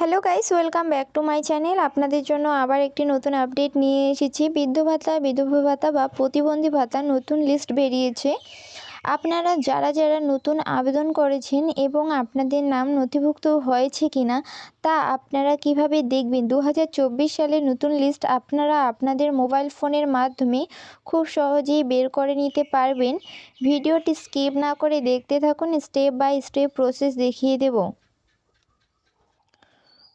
Hello guys welcome back to my channel আপনাদের জন্য আবার একটি নতুন আপডেট নিয়ে এসেছি। বৃদ্ধ ভাতা বিধবা ভাতা বা প্রতিবন্ধী ভাতা নতুন লিস্ট বেরিয়েছে। আপনারা যারা যারা নতুন আবেদন করেছেন এবং আপনাদের নাম নথিভুক্ত হয়েছে কি না তা আপনারা কীভাবে দেখবেন? দু সালের নতুন লিস্ট আপনারা আপনাদের মোবাইল ফোনের মাধ্যমে খুব সহজেই বের করে নিতে পারবেন। ভিডিওটি স্কিপ না করে দেখতে থাকুন স্টেপ বাই স্টেপ প্রসেস দেখিয়ে দেবো।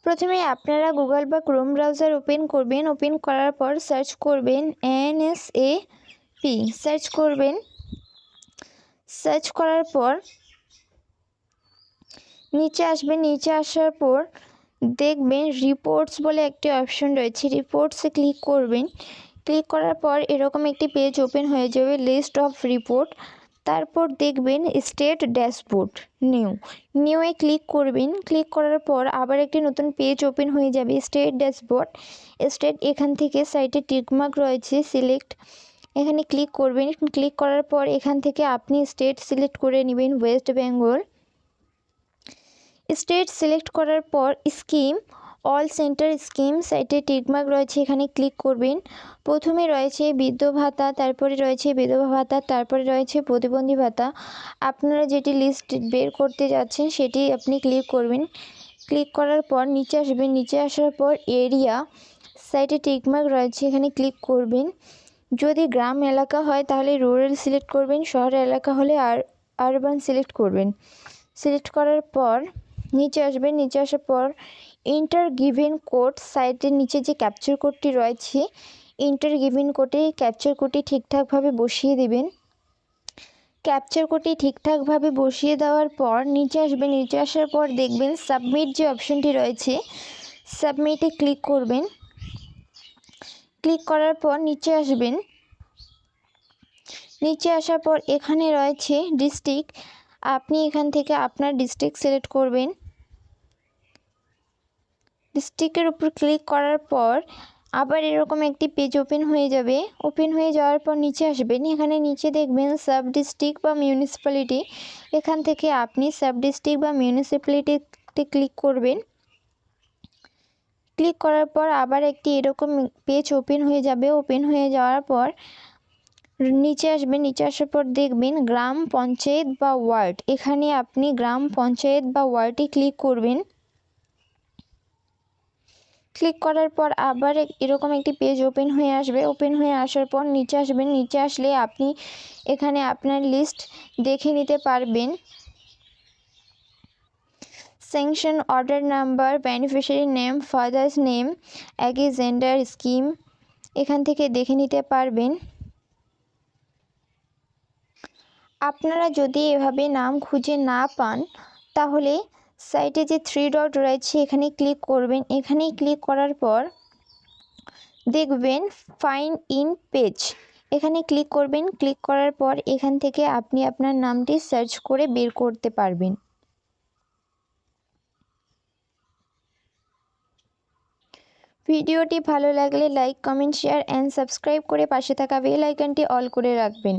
প্রথমে আপনারা গুগল বা ক্রোম ব্রাউজার ওপেন করবেন। ওপেন করার পর সার্চ করবেন এন এ পি। সার্চ করবেন। সার্চ করার পর নিচে আসবেন। নিচে আসার পর দেখবেন রিপোর্টস বলে একটি অপশন রয়েছে। রিপোর্টসে ক্লিক করবেন। ক্লিক করার পর এরকম একটি পেজ ওপেন হয়ে যাবে লিস্ট অফ রিপোর্ট। তারপর দেখবেন স্টেট ড্যাশবোর্ড নিউ নিউয়ে ক্লিক করবেন ক্লিক করার পর আবার একটি নতুন পেজ ওপেন হয়ে যাবে স্টেট ড্যাশবোর্ড স্টেট এখান থেকে সাইটে টিকমার্ক রয়েছে সিলেক্ট এখানে ক্লিক করবেন ক্লিক করার পর এখান থেকে আপনি স্টেট সিলেক্ট করে নেবেন ওয়েস্ট বেঙ্গল স্টেট সিলেক্ট করার পর স্কিম অল সেন্টার স্কিম সাইটে টিকমার্ক রয়েছে, এখানে ক্লিক করবেন। প্রথমে রয়েছে বৃদ্ধ ভাতা, তারপরে রয়েছে বিধবা ভাতা, তারপরে রয়েছে প্রতিবন্ধী ভাতা। আপনারা যেটি লিস্ট বের করতে যাচ্ছেন, সেটি আপনি ক্লিক করবেন। ক্লিক করার পর নিচে আসবেন। নিচে আসার পর এরিয়া সাইটে টিকমার্ক রয়েছে, এখানে ক্লিক করবেন। যদি গ্রাম এলাকা হয়, তাহলে রুরাল সিলেক্ট করবেন, শহর এলাকা হলে আর আরবান সিলেক্ট করবেন। সিলেক্ট করার পর নিচে আসবেন নিচে আসার পর ইন্টার গিভেন কোড সাইটের নিচে যে ক্যাপচার কোডটি রয়েছে ইন্টার গিভেন কোডে ক্যাপচার কোডটি ঠিকঠাকভাবে বসিয়ে দেবেন। ক্যাপচার কোডটি ঠিকঠাকভাবে বসিয়ে দেওয়ার পর নিচে আসবেন নিচে আসার পর দেখবেন সাবমিট যে অপশনটি রয়েছে সাবমিটে ক্লিক করবেন। ক্লিক করার পর নিচে আসবেন। নিচে আসার পর এখানে রয়েছে ডিস্ট্রিক্ট আপনি এখান থেকে আপনার ডিস্ট্রিক্ট সিলেক্ট করবেন। ডিস্ট্রিক্টের উপর ক্লিক করার পর আবার এরকম একটি পেজ ওপেন হয়ে যাবে। ওপেন হয়ে যাওয়ার পর নিচে আসবেন। এখানে নিচে দেখবেন সাব ডিস্ট্রিক্ট বা মিউনিসিপ্যালিটি এখান থেকে আপনি সাব ডিস্ট্রিক্ট বা মিউনিসিপ্যালিটিতে ক্লিক করবেন। ক্লিক করার পর আবার একটি এরকম পেজ ওপেন হয়ে যাবে। ওপেন হয়ে যাওয়ার পর নিচে আসবেন, নিচে আসার পর দেখবেন গ্রাম পঞ্চায়েত বা ওয়ার্ড। এখানে আপনি গ্রাম পঞ্চায়েত বা ওয়ার্ডে ক্লিক করবেন। ক্লিক করার পর আবার এরকম একটি পেজ ওপেন হয়ে আসবে। ওপেন হয়ে আসার পর নিচে আসবেন। নিচে আসলে আপনি এখানে আপনার লিস্ট দেখে নিতে পারবেন। Sanction order number beneficiary name father's name একই জেন্ডার স্কিম এখান থেকে দেখে নিতে পারবেন। আপনারা যদি এভাবে নাম খুঁজে না পান, তাহলে সাইটে যে থ্রি ডট রয়েছে, এখানে ক্লিক করবেন। এখানেই ক্লিক করার পর দেখবেন ফাইন ইন পেজ এখানে ক্লিক করবেন। ক্লিক করার পর এখান থেকে আপনি আপনার নামটি সার্চ করে বের করতে পারবেন। ভিডিওটি ভালো লাগলে like comment share and subscribe করে পাশে থাকা বেল আইকনটি অল করে রাখবেন।